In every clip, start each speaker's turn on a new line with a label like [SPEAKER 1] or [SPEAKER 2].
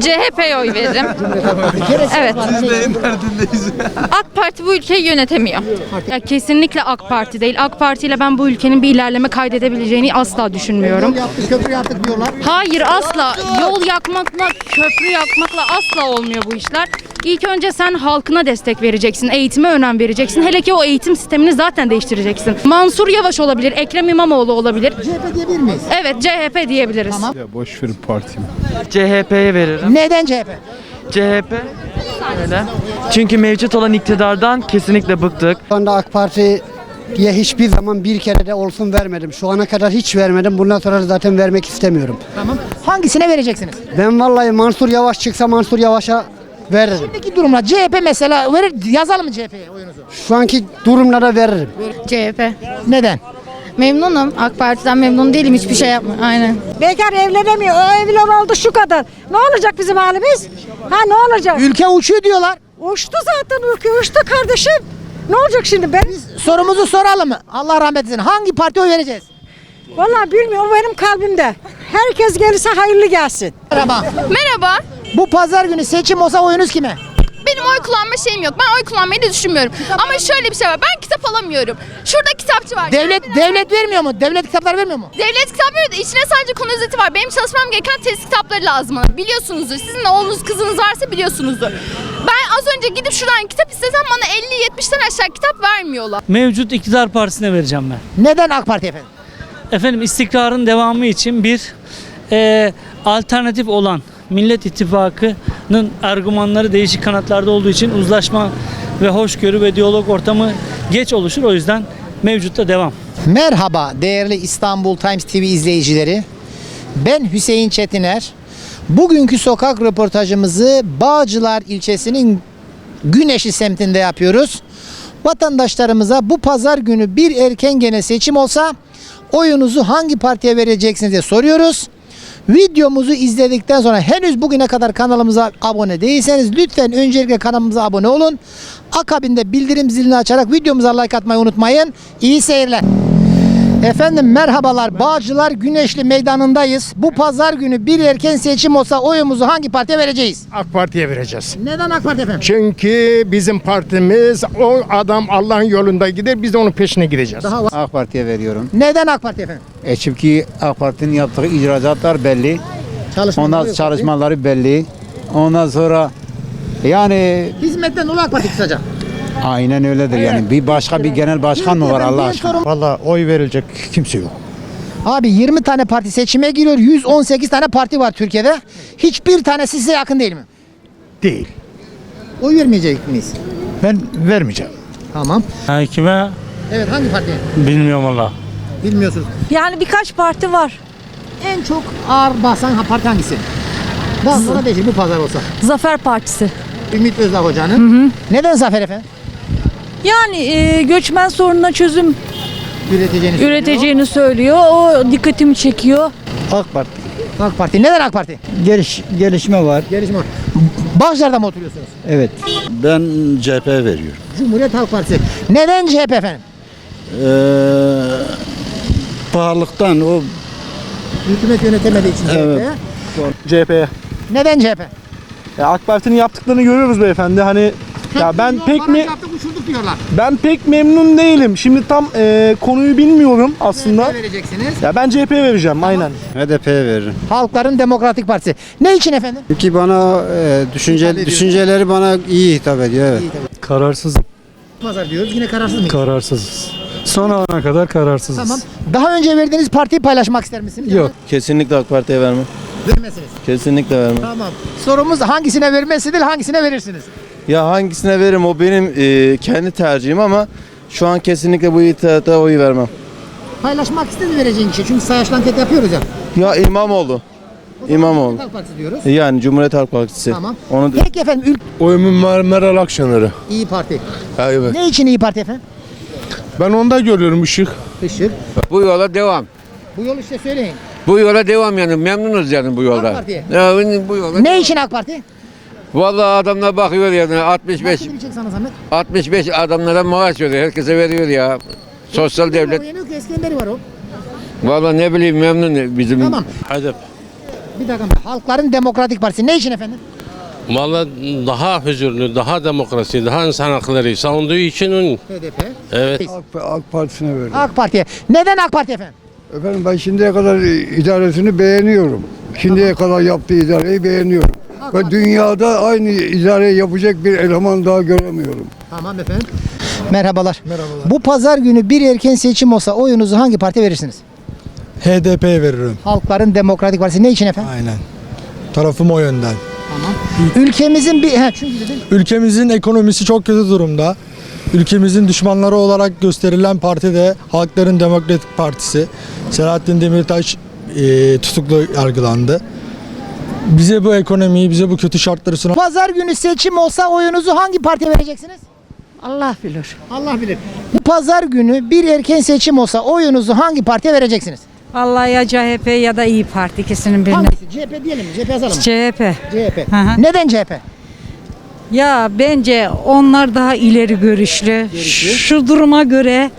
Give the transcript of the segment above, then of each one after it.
[SPEAKER 1] CHP'ye oy veririm. evet. AK Parti bu ülkeyi yönetemiyor.
[SPEAKER 2] Ya kesinlikle AK Parti değil. AK Parti ile ben bu ülkenin bir ilerleme kaydedebileceğini asla düşünmüyorum.
[SPEAKER 3] Yaptık, köprü yaptık diyorlar.
[SPEAKER 2] Hayır asla. Yol yakmakla, köprü yakmakla asla olmuyor bu işler. İlk önce sen halkına destek vereceksin, eğitime önem vereceksin. Hele ki o eğitim sistemini zaten değiştireceksin. Mansur Yavaş olabilir, Ekrem İmamoğlu olabilir.
[SPEAKER 3] CHP diyebilir miyiz?
[SPEAKER 2] Evet CHP diyebiliriz.
[SPEAKER 4] Ya boş verin partimi.
[SPEAKER 5] CHP'ye veririm.
[SPEAKER 3] Neden CHP?
[SPEAKER 5] CHP öyle. Çünkü mevcut olan iktidardan kesinlikle bıktık.
[SPEAKER 6] Şu anda AK Parti'ye hiçbir zaman bir kere de olsun vermedim. Şu ana kadar hiç vermedim. Bundan sonra da zaten vermek istemiyorum.
[SPEAKER 3] Tamam. Hangisine vereceksiniz?
[SPEAKER 6] Ben vallahi Mansur Yavaş çıksa Mansur Yavaş'a veririm.
[SPEAKER 3] Peki durumla CHP mesela verir yazalım mı CHP'ye oyunuzu?
[SPEAKER 6] Şu anki durumlara veririm.
[SPEAKER 1] CHP.
[SPEAKER 3] Neden?
[SPEAKER 1] Memnunum. AK Parti'den memnun değilim. Hiçbir şey yapma. Aynen.
[SPEAKER 7] Bekar evlenemiyor. O evlen oldu şu kadar. Ne olacak bizim halimiz? Ha ne olacak?
[SPEAKER 3] Ülke uçuyor diyorlar.
[SPEAKER 7] Uçtu zaten ülke uçtu kardeşim. Ne olacak şimdi ben?
[SPEAKER 3] Sorumuzu soralım mı? Allah rahmet eylesin. Hangi partiye oy vereceğiz?
[SPEAKER 7] Vallahi bilmiyorum o benim kalbimde. Herkes gelirse hayırlı gelsin.
[SPEAKER 3] Merhaba.
[SPEAKER 1] Merhaba.
[SPEAKER 3] Bu pazar günü seçim olsa oyunuz kime?
[SPEAKER 1] Benim oy kullanma şeyim yok. Ben oy kullanmayı da düşünmüyorum. Ama şöyle bir şey var. Ben kitap alamıyorum. Şurada kitapçı var.
[SPEAKER 3] Devlet devlet vermiyor mu? Devlet kitaplar vermiyor mu?
[SPEAKER 1] Devlet kitap veriyor da içine sadece konu özeti var. Benim çalışmam gereken test kitapları lazım bana. Biliyorsunuzdur. Sizin de oğlunuz kızınız varsa biliyorsunuzdur. Ben az önce gidip şuradan kitap istesem bana 50-70'ten aşağı kitap vermiyorlar.
[SPEAKER 8] Mevcut iktidar partisine vereceğim ben.
[SPEAKER 3] Neden AK Parti efendim?
[SPEAKER 8] Efendim istikrarın devamı için bir e, alternatif olan Millet İttifakı'nın argümanları değişik kanatlarda olduğu için uzlaşma ve hoşgörü ve diyalog ortamı geç oluşur. O yüzden mevcutta devam.
[SPEAKER 3] Merhaba değerli İstanbul Times TV izleyicileri. Ben Hüseyin Çetiner. Bugünkü sokak röportajımızı Bağcılar ilçesinin Güneşi semtinde yapıyoruz. Vatandaşlarımıza bu pazar günü bir erken gene seçim olsa oyunuzu hangi partiye vereceksiniz diye soruyoruz. Videomuzu izledikten sonra henüz bugüne kadar kanalımıza abone değilseniz lütfen öncelikle kanalımıza abone olun. Akabinde bildirim zilini açarak videomuza like atmayı unutmayın. İyi seyirler. Efendim merhabalar. Bağcılar Güneşli Meydanı'ndayız. Bu pazar günü bir erken seçim olsa oyumuzu hangi partiye vereceğiz?
[SPEAKER 9] AK Parti'ye vereceğiz.
[SPEAKER 3] Neden AK Parti efendim?
[SPEAKER 9] Çünkü bizim partimiz o adam Allah'ın yolunda gider biz de onun peşine gideceğiz.
[SPEAKER 3] Daha var.
[SPEAKER 6] AK Parti'ye veriyorum.
[SPEAKER 3] Neden AK Parti efendim?
[SPEAKER 6] E çünkü AK Parti'nin yaptığı icraatlar belli.
[SPEAKER 3] Çalışmaları yok.
[SPEAKER 6] çalışmaları belli. Ondan sonra yani
[SPEAKER 3] Hizmetten dolu AK Parti kısaca.
[SPEAKER 6] Aynen öyledir yani. Bir başka bir genel başkan mı var Allah aşkına?
[SPEAKER 3] sorum-
[SPEAKER 9] Valla oy verilecek kimse yok.
[SPEAKER 3] Abi 20 tane parti seçime giriyor. 118 tane parti var Türkiye'de. Hiçbir tanesi size yakın değil mi?
[SPEAKER 9] Değil.
[SPEAKER 3] Oy vermeyecek miyiz?
[SPEAKER 9] Ben vermeyeceğim.
[SPEAKER 3] Tamam.
[SPEAKER 8] Yani kime
[SPEAKER 3] Evet hangi parti?
[SPEAKER 8] bilmiyorum valla.
[SPEAKER 3] Bilmiyorsunuz.
[SPEAKER 7] Yani birkaç parti var.
[SPEAKER 3] En çok ağır basan ha- parti hangisi? Daha sonra değişir bu pazar olsa.
[SPEAKER 7] Zafer Partisi.
[SPEAKER 3] Ümit Özdağ hocanın. Neden Zafer efendim?
[SPEAKER 7] Yani e, göçmen sorununa çözüm
[SPEAKER 3] Üreteceğini
[SPEAKER 7] üreteceğini söylüyor. O dikkatimi çekiyor.
[SPEAKER 6] AK Parti.
[SPEAKER 3] AK Parti. Neden AK Parti?
[SPEAKER 6] Geliş, gelişme var.
[SPEAKER 3] Gelişme var. Bağcılar'da mı oturuyorsunuz?
[SPEAKER 6] Evet.
[SPEAKER 4] Ben CHP veriyorum.
[SPEAKER 3] Cumhuriyet Halk Partisi. Neden CHP efendim?
[SPEAKER 4] Ee, pahalılıktan o
[SPEAKER 3] Hükümet yönetemediği için
[SPEAKER 4] Evet.
[SPEAKER 3] CHP.
[SPEAKER 10] CHP'ye.
[SPEAKER 3] Neden CHP?
[SPEAKER 10] Ya AK Parti'nin yaptıklarını görüyoruz beyefendi. Hani ya ben pek mi
[SPEAKER 3] Yaptık uçurduk diyorlar.
[SPEAKER 10] ben pek memnun değilim. Şimdi tam e, konuyu bilmiyorum aslında.
[SPEAKER 3] Ne vereceksiniz?
[SPEAKER 10] Ya ben CHP'ye vereceğim aynen.
[SPEAKER 6] HDP'ye veririm.
[SPEAKER 3] Halkların Demokratik Partisi. Ne için efendim?
[SPEAKER 6] Çünkü bana e, düşünce, düşünceleri bana iyi hitap ediyor evet.
[SPEAKER 8] Kararsız,
[SPEAKER 3] Pazar diyoruz. Yine kararsız mıyız?
[SPEAKER 8] kararsızız. Son ana kadar kararsızız.
[SPEAKER 3] Tamam. Daha önce verdiğiniz partiyi paylaşmak ister misiniz?
[SPEAKER 8] Yok.
[SPEAKER 11] Kesinlikle AK Parti'ye vermem.
[SPEAKER 3] Vermezsiniz.
[SPEAKER 11] Kesinlikle vermem.
[SPEAKER 3] Tamam. Sorumuz hangisine vermesi değil hangisine verirsiniz?
[SPEAKER 11] Ya hangisine veririm o benim e, kendi tercihim ama şu an kesinlikle bu itihata oy vermem.
[SPEAKER 3] Paylaşmak istedi vereceğin kişi. Çünkü sayaçlı anket yapıyoruz ya.
[SPEAKER 11] Ya İmamoğlu. İmamoğlu.
[SPEAKER 3] Halk Partisi diyoruz.
[SPEAKER 11] Yani Cumhuriyet Halk Partisi.
[SPEAKER 3] Tamam.
[SPEAKER 11] Onu
[SPEAKER 3] Peki efendim Ülk
[SPEAKER 9] Oyumun Meral Akşener'e.
[SPEAKER 3] İyi Parti.
[SPEAKER 9] Evet.
[SPEAKER 3] Ne için İyi Parti efendim?
[SPEAKER 9] Ben onda görüyorum ışık.
[SPEAKER 3] Işık.
[SPEAKER 12] Bu yola devam.
[SPEAKER 3] Bu yol işte söyleyin.
[SPEAKER 12] Bu yola devam yani memnunuz yani bu
[SPEAKER 3] AK
[SPEAKER 12] yolda.
[SPEAKER 3] Parti'ye.
[SPEAKER 12] Ya, bu yola.
[SPEAKER 3] Ne için AK Parti?
[SPEAKER 12] Vallahi adamlar bakıyor yani 65
[SPEAKER 3] Nasıl bilecek sana zahmet?
[SPEAKER 12] 65 adamlara maaş veriyor. Herkese veriyor ya. Sosyal devlet.
[SPEAKER 3] Yeni yok, eskiden beri var o.
[SPEAKER 12] Vallahi ne bileyim memnun bizim.
[SPEAKER 3] Tamam.
[SPEAKER 4] HDP.
[SPEAKER 3] Bir dakika. Halkların Demokratik Partisi. Ne için efendim?
[SPEAKER 12] Vallahi daha huzurlu, daha demokrasi, daha insan hakları savunduğu için onun.
[SPEAKER 3] HDP.
[SPEAKER 12] Evet.
[SPEAKER 6] AK Partisi'ne verdim.
[SPEAKER 3] AK Parti'ye. Neden AK Parti efendim?
[SPEAKER 6] Efendim ben şimdiye kadar idaresini beğeniyorum. Şimdiye kadar yaptığı idareyi beğeniyorum. Ve dünyada aynı idareyi yapacak bir eleman daha göremiyorum.
[SPEAKER 3] Tamam efendim. Merhabalar. Merhabalar. Bu pazar günü bir erken seçim olsa oyunuzu hangi partiye verirsiniz?
[SPEAKER 10] HDP'ye veririm.
[SPEAKER 3] Halkların Demokratik Partisi. Ne için efendim?
[SPEAKER 10] Aynen. Tarafım o yönden.
[SPEAKER 3] Ülkemizin bir... He, çünkü dedim.
[SPEAKER 10] Ülkemizin ekonomisi çok kötü durumda. Ülkemizin düşmanları olarak gösterilen parti de Halkların Demokratik Partisi. Selahattin Demirtaş eee, tutuklu yargılandı. Bize bu ekonomiyi, bize bu kötü şartları sunan
[SPEAKER 3] Pazar günü seçim olsa oyunuzu hangi partiye vereceksiniz?
[SPEAKER 7] Allah bilir.
[SPEAKER 3] Allah bilir. Bu pazar günü bir erken seçim olsa oyunuzu hangi partiye vereceksiniz?
[SPEAKER 7] Vallahi ya CHP ya da İyi Parti ikisinin birine.
[SPEAKER 3] Hangisi? CHP diyelim mi? CHP yazalım mı?
[SPEAKER 7] CHP.
[SPEAKER 3] CHP.
[SPEAKER 7] Hı hı.
[SPEAKER 3] Neden CHP?
[SPEAKER 7] Ya bence onlar daha ileri görüşlü. Şu duruma göre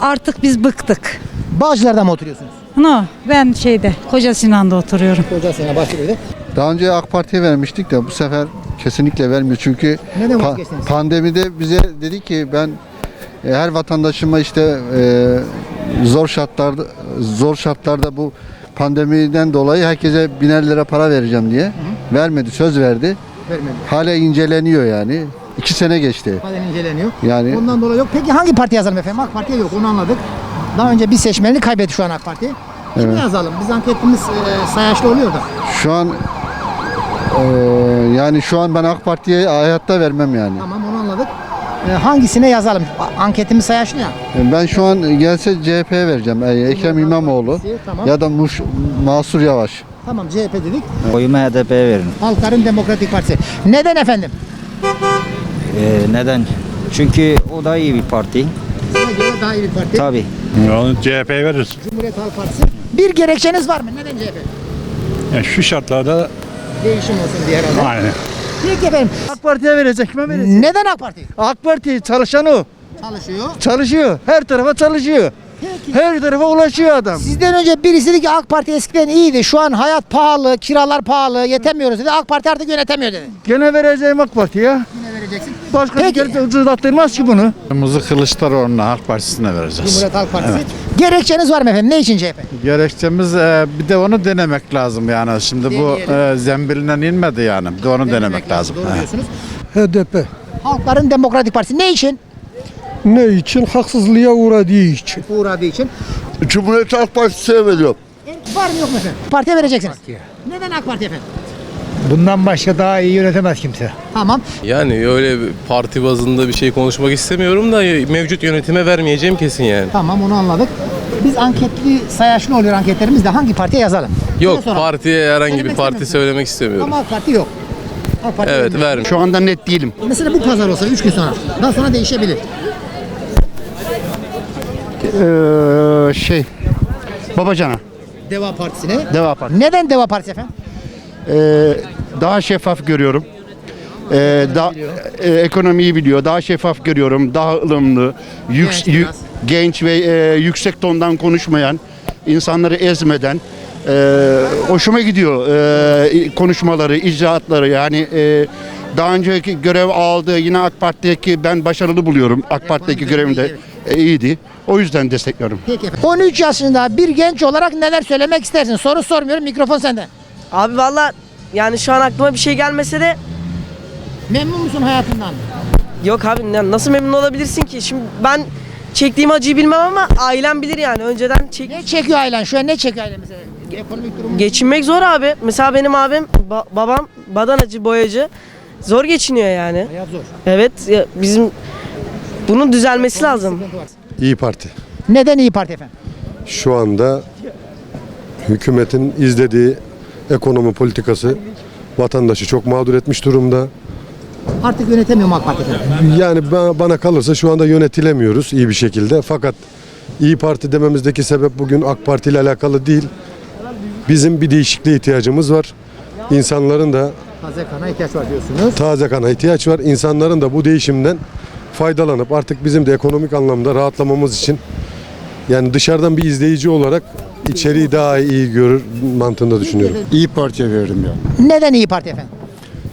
[SPEAKER 7] artık biz bıktık.
[SPEAKER 3] Bağcılar'da mı oturuyorsunuz?
[SPEAKER 7] No, ben şeyde Koca Sinan'da oturuyorum.
[SPEAKER 3] Koca Sena Bahçeli'de.
[SPEAKER 11] Daha önce AK Parti'ye vermiştik de bu sefer kesinlikle vermiyor. Çünkü
[SPEAKER 3] Neden vazgeçtiniz?
[SPEAKER 11] pandemide bize dedi ki ben e, her vatandaşıma işte e, zor şartlarda zor şartlarda bu pandemiden dolayı herkese biner lira para vereceğim diye vermedi. Söz verdi.
[SPEAKER 3] Vermedi.
[SPEAKER 11] Hala inceleniyor yani. İki sene geçti.
[SPEAKER 3] Halen inceleniyor.
[SPEAKER 11] Yani
[SPEAKER 3] Ondan dolayı yok. Peki hangi parti yazalım efendim? AK Parti'ye yok onu anladık. Daha önce bir seçmenini kaybetti şu an AK Parti. Kimi
[SPEAKER 11] Evet.
[SPEAKER 3] yazalım? Biz anketimiz e, sayaçlı oluyor da.
[SPEAKER 11] şu an e, yani şu an ben AK Parti'ye hayatta vermem yani.
[SPEAKER 3] Tamam onu anladık. E, hangisine yazalım? A- Anketimiz sayaçlı ya.
[SPEAKER 11] Ben şu an gelse CHP'ye vereceğim. E, Ekrem İmamoğlu
[SPEAKER 3] Tamam.
[SPEAKER 11] ya da Muş, Masur Yavaş.
[SPEAKER 3] Tamam CHP dedik.
[SPEAKER 4] Oyumu HDP'ye veririm.
[SPEAKER 3] Halkların Demokratik Partisi. Neden efendim?
[SPEAKER 4] neden? Çünkü o da iyi bir parti.
[SPEAKER 3] Size göre daha iyi bir parti.
[SPEAKER 4] Tabii.
[SPEAKER 9] Onu CHP'ye veririz.
[SPEAKER 3] Cumhuriyet Halk Partisi. Bir gerekçeniz var mı? Neden CHP?
[SPEAKER 9] Yani şu şartlarda
[SPEAKER 3] Değişim olsun diye herhalde.
[SPEAKER 9] aynen.
[SPEAKER 3] Peki efendim.
[SPEAKER 10] AK Parti'ye verecek kime
[SPEAKER 3] Neden AK Parti?
[SPEAKER 10] AK Parti çalışan o.
[SPEAKER 3] Çalışıyor.
[SPEAKER 10] Çalışıyor. Her tarafa çalışıyor.
[SPEAKER 3] Peki.
[SPEAKER 10] Her tarafa ulaşıyor adam.
[SPEAKER 3] Sizden önce birisi dedi ki AK Parti eskiden iyiydi. Şu an hayat pahalı, kiralar pahalı, yetemiyoruz dedi. AK Parti artık yönetemiyor dedi.
[SPEAKER 10] Gene vereceğim AK Parti'ye.
[SPEAKER 3] Yine vereceksin.
[SPEAKER 10] Başka
[SPEAKER 3] Peki.
[SPEAKER 10] gelip de ucuzlattırmaz ki bunu.
[SPEAKER 4] Kırmızı Kılıçdaroğlu'na Halk Partisi'ne vereceğiz.
[SPEAKER 3] Cumhuriyet Halk Partisi. Gerekçeniz var mı efendim? Ne için CHP?
[SPEAKER 4] Gerekçemiz e, bir de onu denemek lazım yani. Şimdi bu
[SPEAKER 3] Deneyelim.
[SPEAKER 4] e, zembilinden inmedi yani. Bir de onu denemek lazım.
[SPEAKER 3] Doğru diyorsunuz.
[SPEAKER 10] HDP.
[SPEAKER 3] Halkların Demokratik Partisi ne için?
[SPEAKER 10] Ne için? Haksızlığa uğradığı için.
[SPEAKER 3] Uğradığı için.
[SPEAKER 11] Cumhuriyet Halk Partisi'ne veriyorum.
[SPEAKER 3] Var mı yok mu efendim? Partiye vereceksiniz. Neden AK Parti efendim?
[SPEAKER 10] Bundan başka daha iyi yönetemez kimse.
[SPEAKER 3] Tamam.
[SPEAKER 12] Yani öyle bir parti bazında bir şey konuşmak istemiyorum da mevcut yönetime vermeyeceğim kesin yani.
[SPEAKER 3] Tamam onu anladık. Biz anketli sayaçlı oluyor anketlerimiz de hangi partiye yazalım?
[SPEAKER 12] Yok
[SPEAKER 3] sonra.
[SPEAKER 12] partiye herhangi
[SPEAKER 3] Söylemek
[SPEAKER 12] bir parti söylemek istemiyorum.
[SPEAKER 3] Ama AK Parti yok. AK Parti
[SPEAKER 12] Evet
[SPEAKER 3] vermiyor.
[SPEAKER 12] vermiyorum.
[SPEAKER 11] Şu anda net değilim.
[SPEAKER 3] Mesela bu pazar olsa 3 gün sonra. Daha sonra değişebilir.
[SPEAKER 11] Ee, şey Babacan'a
[SPEAKER 3] Deva Partisi'ne.
[SPEAKER 11] Deva Partisi.
[SPEAKER 3] Neden Deva Partisi efendim?
[SPEAKER 11] Ee, daha şeffaf görüyorum. Ee, daha e, ekonomiyi biliyor. Daha şeffaf görüyorum. Daha ılımlı, yük-
[SPEAKER 3] Genç
[SPEAKER 11] yü-
[SPEAKER 3] biraz.
[SPEAKER 11] genç ve e, yüksek tondan konuşmayan, insanları ezmeden e, hoşuma gidiyor e, konuşmaları, icraatları. Yani e, daha önceki görev aldığı yine AK Parti'deki ben başarılı buluyorum. AK Parti'deki görevimde e, iyiydi. O yüzden destekliyorum.
[SPEAKER 3] Peki efendim. 13 yaşında bir genç olarak neler söylemek istersin? Soru sormuyorum. Mikrofon sende.
[SPEAKER 13] Abi valla yani şu an aklıma bir şey gelmese de
[SPEAKER 3] Memnun musun hayatından?
[SPEAKER 13] yok abi ya nasıl memnun olabilirsin ki? Şimdi ben çektiğim acıyı bilmem ama ailem bilir yani önceden çek
[SPEAKER 3] Ne çekiyor ailen? Şu an ne çekiyor ailen mesela? Ekonomik durumu.
[SPEAKER 13] geçinmek zor abi. Mesela benim abim ba- babam badanacı boyacı zor geçiniyor yani.
[SPEAKER 3] Hayat zor.
[SPEAKER 13] Evet ya bizim bunun düzelmesi lazım.
[SPEAKER 3] Sıkıntı var.
[SPEAKER 14] İyi Parti.
[SPEAKER 3] Neden iyi Parti efendim?
[SPEAKER 14] Şu anda hükümetin izlediği ekonomi politikası vatandaşı çok mağdur etmiş durumda.
[SPEAKER 3] Artık yönetemiyor mu AK Parti efendim?
[SPEAKER 14] Yani ba- bana kalırsa şu anda yönetilemiyoruz iyi bir şekilde. Fakat İyi Parti dememizdeki sebep bugün AK Parti ile alakalı değil. Bizim bir değişikliğe ihtiyacımız var. İnsanların da
[SPEAKER 3] Taze kana ihtiyaç var diyorsunuz.
[SPEAKER 14] taze kana ihtiyaç var. İnsanların da bu değişimden faydalanıp artık bizim de ekonomik anlamda rahatlamamız için yani dışarıdan bir izleyici olarak içeriği daha iyi görür mantığında düşünüyorum.
[SPEAKER 15] İyi Parti'ye veririm ya.
[SPEAKER 3] Neden İyi Parti efendim?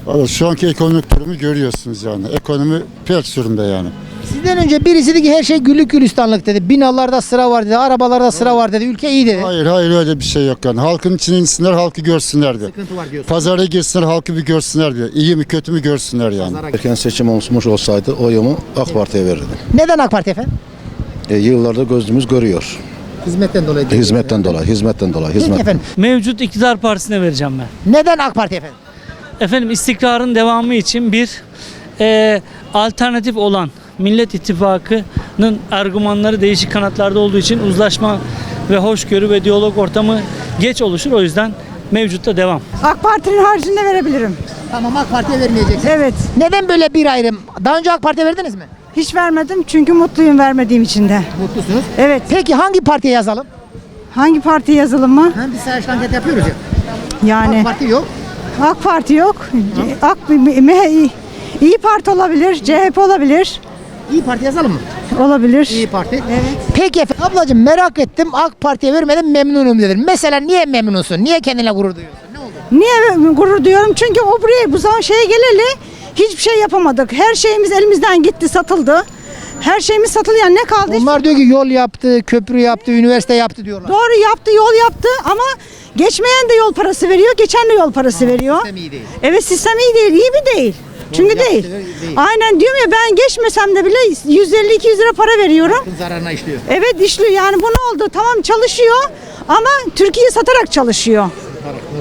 [SPEAKER 15] Valla şu anki ekonomik durumu görüyorsunuz yani. Ekonomi pek sürümde yani.
[SPEAKER 3] Sizden önce birisi dedi ki her şey güllük gülistanlık dedi. Binalarda sıra var dedi, arabalarda sıra var dedi. Ülke iyi dedi.
[SPEAKER 15] Hayır hayır öyle bir şey yok yani. Halkın içine insinler halkı görsünler de.
[SPEAKER 3] Sıkıntı var diyorsun.
[SPEAKER 15] Pazara girsinler halkı bir görsünler diye. İyi mi kötü mü görsünler yani.
[SPEAKER 16] Erken seçim olmuş olsaydı oyumu AK Parti'ye verirdim.
[SPEAKER 3] Neden AK Parti efendim?
[SPEAKER 16] E, yıllarda gözümüz görüyor.
[SPEAKER 3] Hizmetten dolayı. diyor.
[SPEAKER 16] Hizmetten dolayı, hizmetten dolayı,
[SPEAKER 3] Peki
[SPEAKER 16] hizmet.
[SPEAKER 3] efendim.
[SPEAKER 8] Mevcut iktidar partisine vereceğim ben.
[SPEAKER 3] Neden AK Parti efendim?
[SPEAKER 8] Efendim istikrarın devamı için bir e, alternatif olan Millet İttifakı'nın argümanları değişik kanatlarda olduğu için uzlaşma ve hoşgörü ve diyalog ortamı geç oluşur. O yüzden mevcutta devam.
[SPEAKER 7] AK Parti'nin haricinde verebilirim.
[SPEAKER 3] Tamam AK Parti'ye vermeyeceksin.
[SPEAKER 7] Evet.
[SPEAKER 3] Neden böyle bir ayrım? Daha önce AK Parti'ye verdiniz mi?
[SPEAKER 7] Hiç vermedim çünkü mutluyum vermediğim için de.
[SPEAKER 3] Mutlusunuz.
[SPEAKER 7] Evet.
[SPEAKER 3] Peki hangi partiye yazalım?
[SPEAKER 7] Hangi parti yazalım mı?
[SPEAKER 3] Hem biz sayaçlı anket yapıyoruz ya.
[SPEAKER 7] Yani
[SPEAKER 3] AK Parti yok.
[SPEAKER 7] AK Parti yok. AK Me- İyi Parti olabilir, CHP olabilir.
[SPEAKER 3] İyi Parti yazalım mı?
[SPEAKER 7] Olabilir.
[SPEAKER 3] İyi Parti. Evet. Peki efendim. Ablacığım merak ettim. AK Parti'ye vermedim memnunum dedin. Mesela niye memnunsun? Niye kendine gurur duyuyorsun?
[SPEAKER 7] Niye gurur duyuyorum? Çünkü o buraya bu zaman şeye geleli hiçbir şey yapamadık. Her şeyimiz elimizden gitti, satıldı. Her şeyimiz satıldı yani ne kaldı?
[SPEAKER 3] Onlar diyor ki yol yaptı, köprü yaptı, üniversite yaptı diyorlar.
[SPEAKER 7] Doğru yaptı, yol yaptı ama geçmeyen de yol parası veriyor, geçen de yol parası veriyor.
[SPEAKER 3] sistem iyi değil.
[SPEAKER 7] Evet sistem iyi değil, iyi mi değil? Çünkü değil.
[SPEAKER 3] değil.
[SPEAKER 7] Aynen diyorum ya ben geçmesem de bile 150-200 lira para veriyorum.
[SPEAKER 3] Zararına işliyor.
[SPEAKER 7] Evet işliyor yani bu ne oldu? Tamam çalışıyor ama Türkiye satarak çalışıyor.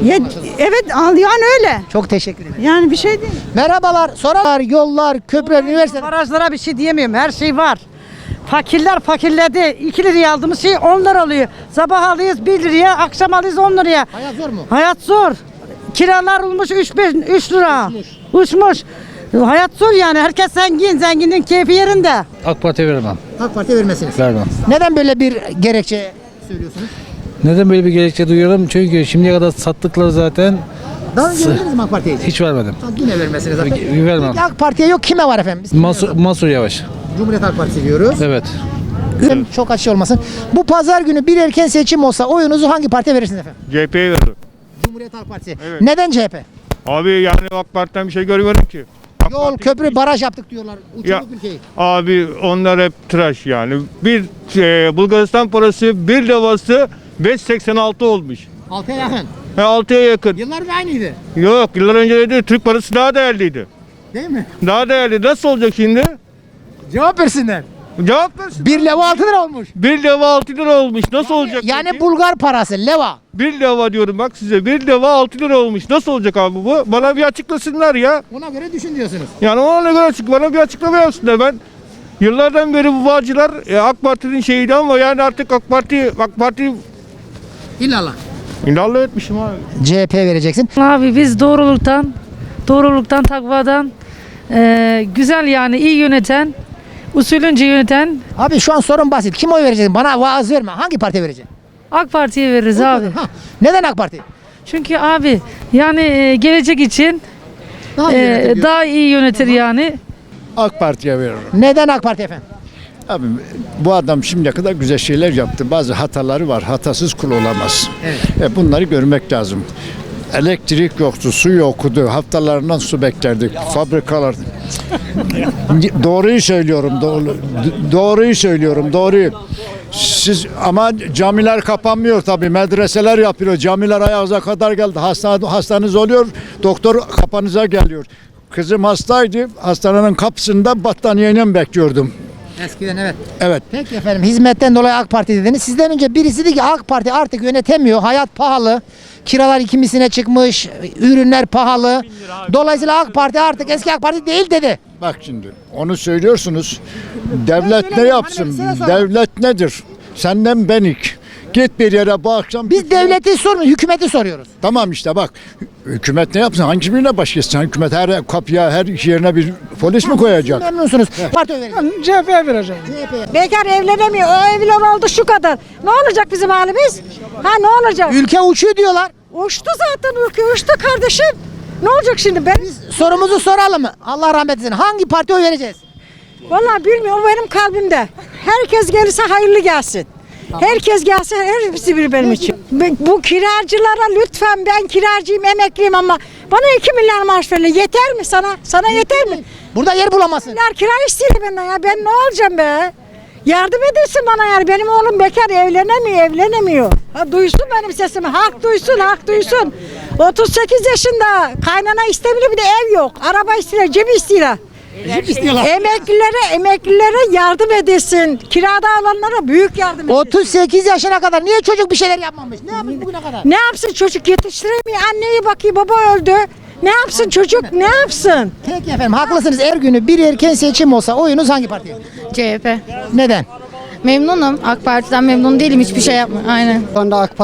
[SPEAKER 7] Ya, evet yani öyle.
[SPEAKER 3] Çok teşekkür ederim.
[SPEAKER 7] Yani bir şey değil.
[SPEAKER 3] Merhabalar. Sorar yollar, köprüler, üniversite.
[SPEAKER 17] Barajlara bir şey diyemiyorum. Her şey var. Fakirler fakirledi. 2 liraya aldığımız şey 10 lira alıyor. Sabah alıyoruz 1 liraya, akşam alıyoruz 10 liraya.
[SPEAKER 3] Hayat zor mu?
[SPEAKER 17] Hayat zor. Kiralar olmuş 3 5 3 lira. Uçmuş. Hayat zor yani. Herkes zengin, zenginin keyfi yerinde.
[SPEAKER 18] AK Parti'ye vermem.
[SPEAKER 3] AK Parti'ye vermesiniz.
[SPEAKER 18] Vermem.
[SPEAKER 3] Neden böyle bir gerekçe söylüyorsunuz?
[SPEAKER 18] Neden böyle bir gerekçe duyuyorum? Çünkü şimdiye kadar sattıkları zaten
[SPEAKER 3] Daha önce verdiniz mi AK Parti'ye?
[SPEAKER 18] hiç vermedim.
[SPEAKER 3] Ha, Yine vermesiniz zaten.
[SPEAKER 18] Peki, vermem.
[SPEAKER 3] Peki AK Parti'ye yok kime var efendim? Biz
[SPEAKER 18] Mansur, Mansur Yavaş.
[SPEAKER 3] Cumhuriyet Halk Partisi diyoruz.
[SPEAKER 18] Evet.
[SPEAKER 3] Ülkem Çok açı olmasın. Bu pazar günü bir erken seçim olsa oyunuzu hangi partiye verirsiniz efendim?
[SPEAKER 9] CHP'ye veririm.
[SPEAKER 3] Cumhuriyet Halk Partisi.
[SPEAKER 9] Evet.
[SPEAKER 3] Neden CHP?
[SPEAKER 9] Abi yani AK Parti'den bir şey görmüyorum ki. AK
[SPEAKER 3] Yol,
[SPEAKER 9] Parti-
[SPEAKER 3] köprü, baraj yaptık diyorlar.
[SPEAKER 9] Ya,
[SPEAKER 3] Uçurduk ülkeyi.
[SPEAKER 9] abi onlar hep tıraş yani. Bir e, Bulgaristan parası bir levası 5.86 olmuş.
[SPEAKER 3] Altıya yakın.
[SPEAKER 9] He 6'ya yakın.
[SPEAKER 3] Yıllar da aynıydı.
[SPEAKER 9] Yok yıllar önce de Türk parası daha değerliydi.
[SPEAKER 3] Değil mi?
[SPEAKER 9] Daha değerli. Nasıl olacak şimdi?
[SPEAKER 3] Cevap versinler.
[SPEAKER 9] Cevap versin.
[SPEAKER 3] Bir leva 6 lira olmuş.
[SPEAKER 9] Bir leva 6 lira olmuş. Nasıl olacak?
[SPEAKER 3] Yani
[SPEAKER 9] peki?
[SPEAKER 3] Bulgar parası leva.
[SPEAKER 9] Bir leva diyorum bak size. Bir leva 6 lira olmuş. Nasıl olacak abi bu? Bana bir açıklasınlar ya.
[SPEAKER 3] Ona göre düşün diyorsunuz.
[SPEAKER 9] Yani ona göre açık, bana bir açıklama yapsınlar. Ben yıllardan beri bu bağcılar e, AK Parti'nin şeyiydi ama yani artık AK Parti AK Parti
[SPEAKER 3] İllallah.
[SPEAKER 9] illallah etmişim abi.
[SPEAKER 3] CHP vereceksin.
[SPEAKER 2] Abi biz doğruluktan, doğruluktan, takvadan, eee, güzel yani iyi yöneten, usulünce yöneten
[SPEAKER 3] Abi şu an sorun basit. Kim oy vereceksin? Bana vaaz verme. Hangi partiye vereceksin?
[SPEAKER 2] AK Parti'ye veririz abi.
[SPEAKER 3] Ha, Neden AK Parti?
[SPEAKER 2] Çünkü abi yani eee, gelecek için
[SPEAKER 3] Daha iyi diyorsun.
[SPEAKER 2] daha iyi yönetir yani.
[SPEAKER 19] AK Parti'ye veririm.
[SPEAKER 3] Neden AK Parti efendim?
[SPEAKER 19] Abi bu adam şimdiye kadar güzel şeyler yaptı. Bazı hataları var. Hatasız kul olamaz. E, bunları görmek lazım. Elektrik yoktu, su yoktu. Haftalarından su beklerdik. Fabrikalar. doğruyu söylüyorum. Doğru, doğruyu söylüyorum. Doğruyu. Siz ama camiler kapanmıyor tabii. Medreseler yapıyor. Camiler ayağınıza kadar geldi. Hasta, hastanız oluyor. Doktor kapınıza geliyor. Kızım hastaydı. Hastanenin kapısında battaniyeyle bekliyordum.
[SPEAKER 3] Eskiden evet.
[SPEAKER 19] Evet.
[SPEAKER 3] Peki efendim hizmetten dolayı AK Parti dediniz. Sizden önce birisi dedi ki AK Parti artık yönetemiyor. Hayat pahalı. Kiralar iki misline çıkmış. Ürünler pahalı. Dolayısıyla AK Parti artık eski AK Parti değil dedi.
[SPEAKER 19] Bak şimdi onu söylüyorsunuz. Devlet ne yapsın? Devlet nedir? Senden benik. Git bir yere bu akşam.
[SPEAKER 3] Biz devleti sormuyoruz, hükümeti soruyoruz.
[SPEAKER 19] Tamam işte bak. Hükümet ne yapsın? Hangi birine baş geçsin? Hükümet her kapıya, her yerine bir polis mi koyacak?
[SPEAKER 3] Memnunsunuz. Parti oy verin.
[SPEAKER 17] CHP'ye vereceğim. Bekar evlenemiyor. O evler oldu şu kadar. Ne olacak bizim halimiz? Ha ne olacak?
[SPEAKER 3] Ülke uçuyor diyorlar.
[SPEAKER 17] Uçtu zaten ülke uçtu kardeşim. Ne olacak şimdi ben?
[SPEAKER 3] Sorumuzu soralım mı? Allah rahmet eylesin. Hangi parti oy vereceğiz?
[SPEAKER 17] Vallahi bilmiyorum o benim kalbimde. Herkes gelirse hayırlı gelsin.
[SPEAKER 7] Herkes gelse hepsi bir benim için. Bu kiracılara lütfen ben kiracıyım, emekliyim ama bana 2 milyar maaş verin. Yeter mi sana? Sana yeter mi?
[SPEAKER 3] Burada yer bulamazsın.
[SPEAKER 7] Milyar kira istiyor benden ya. Ben ne olacağım be? Yardım edilsin bana yani. Benim oğlum bekar evlenemiyor, evlenemiyor. Ha, duysun benim sesimi. Hak duysun, hak duysun. 38 yaşında kaynana istemiyor bir de ev yok. Araba istiyor, cebi istiyor.
[SPEAKER 3] İstiyorlar.
[SPEAKER 7] Emeklilere, emeklilere yardım edilsin. Kirada alanlara büyük yardım edilsin.
[SPEAKER 3] 38 yaşına kadar niye çocuk bir şeyler yapmamış? Ne yapmış bugüne kadar?
[SPEAKER 7] Ne yapsın çocuk yetiştiremiyor. Anneye bakıyor baba öldü. Ne yapsın çocuk ne yapsın?
[SPEAKER 3] Peki efendim haklısınız. Er günü bir erken seçim olsa oyunuz hangi partiye?
[SPEAKER 20] CHP.
[SPEAKER 3] Neden?
[SPEAKER 20] Memnunum. AK Parti'den memnun değilim. Hiçbir şey yapma. Aynen.
[SPEAKER 21] Şu anda AK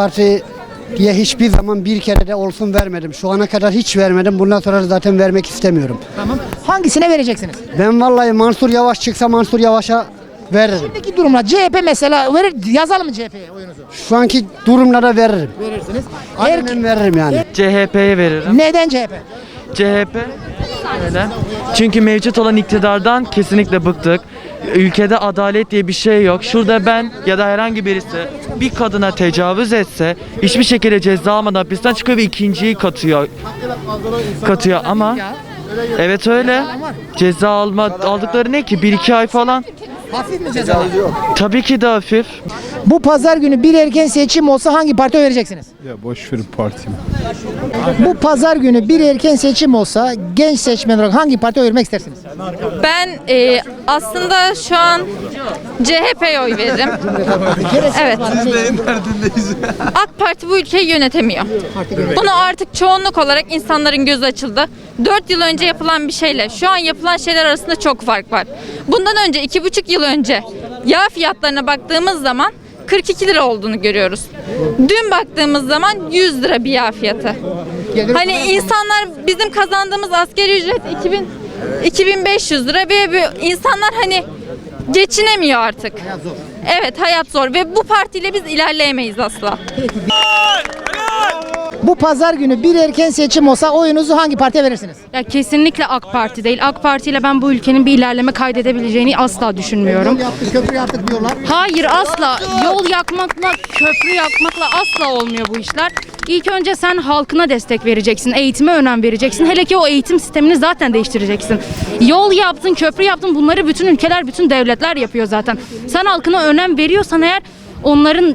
[SPEAKER 21] Parti'ye hiçbir zaman bir kere de olsun vermedim. Şu ana kadar hiç vermedim. Bundan sonra da zaten vermek istemiyorum.
[SPEAKER 3] Tamam. Hangisine vereceksiniz?
[SPEAKER 21] Ben vallahi Mansur Yavaş çıksa Mansur Yavaş'a veririm.
[SPEAKER 3] Peki durumla CHP mesela verir, yazalım mı CHP'ye oyunuzu?
[SPEAKER 21] Şu anki durumlara veririm.
[SPEAKER 3] Verirsiniz.
[SPEAKER 21] Aynen veririm yani.
[SPEAKER 5] CHP'ye veririm.
[SPEAKER 3] Neden CHP?
[SPEAKER 5] CHP öyle. Çünkü mevcut olan iktidardan kesinlikle bıktık. Ülkede adalet diye bir şey yok. Şurada ben ya da herhangi birisi bir kadına tecavüz etse hiçbir şekilde ceza almadan hapisten çıkıyor ve ikinciyi katıyor. Katıyor ama evet öyle. Ceza alma aldıkları ne ki? 1-2 ay falan.
[SPEAKER 3] Hafif mi ceza?
[SPEAKER 5] Tabii ki de hafif.
[SPEAKER 3] Bu pazar günü bir erken seçim olsa hangi partiye vereceksiniz?
[SPEAKER 4] Ya boş verin partimi.
[SPEAKER 3] Bu pazar günü bir erken seçim olsa genç seçmen olarak hangi partiye vermek istersiniz?
[SPEAKER 20] Ben e, aslında şu an CHP'ye oy veririm. evet. AK Parti bu ülkeyi yönetemiyor. Bunu artık çoğunluk olarak insanların gözü açıldı. 4 yıl önce yapılan bir şeyle şu an yapılan şeyler arasında çok fark var. Bundan önce 2,5 yıl önce yağ fiyatlarına baktığımız zaman 42 lira olduğunu görüyoruz. Dün baktığımız zaman 100 lira bir yağ fiyatı. Hani insanlar bizim kazandığımız asgari ücret 2000 2500 lira ve bu insanlar hani geçinemiyor artık. Evet hayat zor ve bu partiyle biz ilerleyemeyiz asla.
[SPEAKER 3] Bu pazar günü bir erken seçim olsa oyunuzu hangi partiye verirsiniz?
[SPEAKER 2] Ya kesinlikle AK Parti değil. AK Parti ile ben bu ülkenin bir ilerleme kaydedebileceğini asla düşünmüyorum.
[SPEAKER 3] yaptık, köprü yaptık diyorlar.
[SPEAKER 2] Hayır asla. Yol yakmakla, köprü yakmakla asla olmuyor bu işler. İlk önce sen halkına destek vereceksin, eğitime önem vereceksin. Hele ki o eğitim sistemini zaten değiştireceksin. Yol yaptın, köprü yaptın bunları bütün ülkeler, bütün devletler yapıyor zaten. Sen halkına önem veriyorsan eğer onların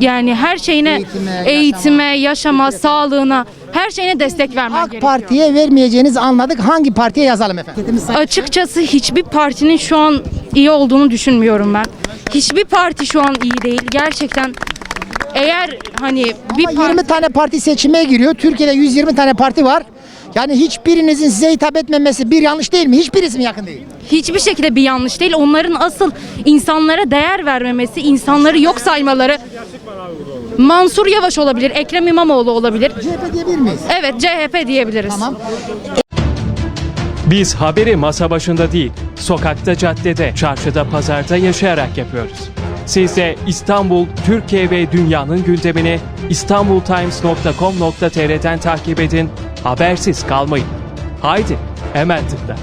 [SPEAKER 2] yani her şeyine
[SPEAKER 3] Eğitime,
[SPEAKER 2] eğitime, yaşama, sağlığına, her şeyine destek vermen
[SPEAKER 3] AK
[SPEAKER 2] gerekiyor.
[SPEAKER 3] Partiye vermeyeceğinizi anladık. Hangi partiye yazalım efendim?
[SPEAKER 2] Açıkçası hiçbir partinin şu an iyi olduğunu düşünmüyorum ben. Hiçbir parti şu an iyi değil. Gerçekten eğer hani bir
[SPEAKER 3] Ama 20 tane parti seçime giriyor. Türkiye'de 120 tane parti var. Yani hiçbirinizin size hitap etmemesi bir yanlış değil mi? Hiçbirisi mi yakın değil?
[SPEAKER 2] hiçbir şekilde bir yanlış değil. Onların asıl insanlara değer vermemesi, insanları yok saymaları. Mansur Yavaş olabilir, Ekrem İmamoğlu olabilir.
[SPEAKER 3] CHP diyebilir miyiz?
[SPEAKER 2] Evet, CHP diyebiliriz.
[SPEAKER 22] Biz haberi masa başında değil, sokakta, caddede, çarşıda, pazarda yaşayarak yapıyoruz. Siz de İstanbul, Türkiye ve dünyanın gündemini istanbultimes.com.tr'den takip edin, habersiz kalmayın. Haydi, hemen tıkla.